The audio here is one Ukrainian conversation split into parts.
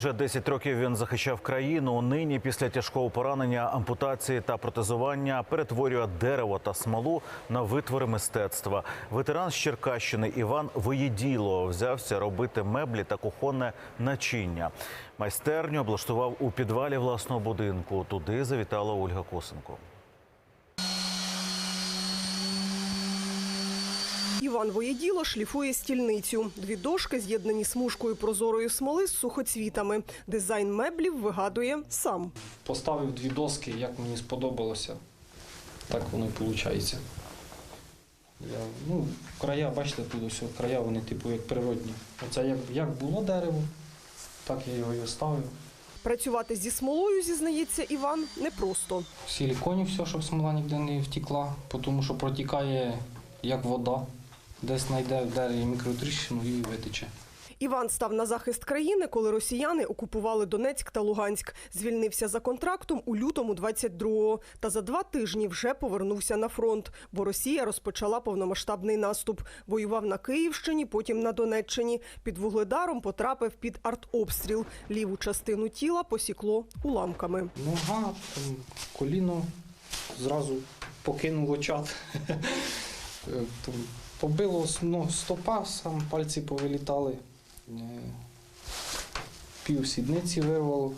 Вже 10 років він захищав країну. Нині після тяжкого поранення, ампутації та протезування перетворює дерево та смолу на витвори мистецтва. Ветеран з Черкащини Іван Воєділо взявся робити меблі та кухонне начиння. Майстерню облаштував у підвалі власного будинку. Туди завітала Ольга Косенко. Іван Воєділо шліфує стільницю. Дві дошки з'єднані смужкою прозорої смоли з сухоцвітами. Дизайн меблів вигадує сам. Поставив дві доски, як мені сподобалося. Так воно і виходить. Я, ну, края, бачите, тут ось края, вони типу як природні. Оце як, як було дерево, так я його і оставив. Працювати зі смолою, зізнається Іван, непросто. В силіконі все, щоб смола ніде не втекла, тому що протікає як вода. Десь знайде дереві мікротріщину і витече. Іван став на захист країни, коли росіяни окупували Донецьк та Луганськ. Звільнився за контрактом у лютому 22-го. Та за два тижні вже повернувся на фронт, бо Росія розпочала повномасштабний наступ. Воював на Київщині, потім на Донеччині. Під вугледаром потрапив під артобстріл. Ліву частину тіла посікло уламками. Нога, коліно зразу покинув очат. Побило ну, стопа, сам пальці повилітали. Е, Пів сідниці вирвало,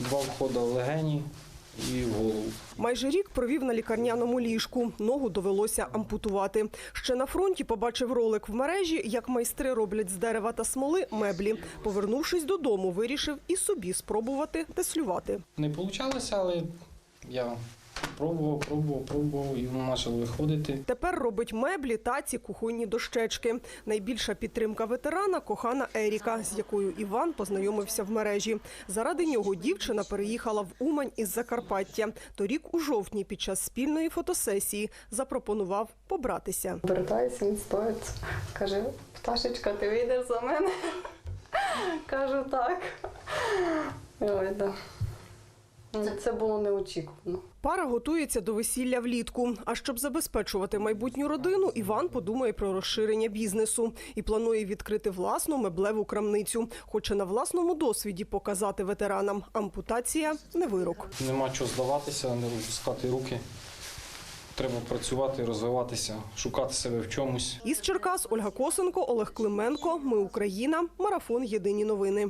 два входи в легені і в голову. Майже рік провів на лікарняному ліжку. Ногу довелося ампутувати. Ще на фронті побачив ролик в мережі, як майстри роблять з дерева та смоли меблі. Повернувшись додому, вирішив і собі спробувати теслювати. Не вийшло, але я пробував, пробував, пробував і воно почало виходити. Тепер робить меблі, таці, кухонні дощечки. Найбільша підтримка ветерана кохана Еріка, з якою Іван познайомився в мережі. Заради нього дівчина переїхала в Умань із Закарпаття. Торік у жовтні під час спільної фотосесії запропонував побратися. Повертаюся, він стоїть. Каже, пташечка, ти вийдеш за мене? Кажу так. Ой, да. Це було неочікувано. Пара готується до весілля влітку. А щоб забезпечувати майбутню родину, Іван подумає про розширення бізнесу і планує відкрити власну меблеву крамницю. Хоче на власному досвіді показати ветеранам. Ампутація не вирок. Нема чого здаватися, не розпускати руки. Треба працювати, розвиватися, шукати себе в чомусь. Із Черкас Ольга Косенко, Олег Клименко. Ми Україна. Марафон. Єдині новини.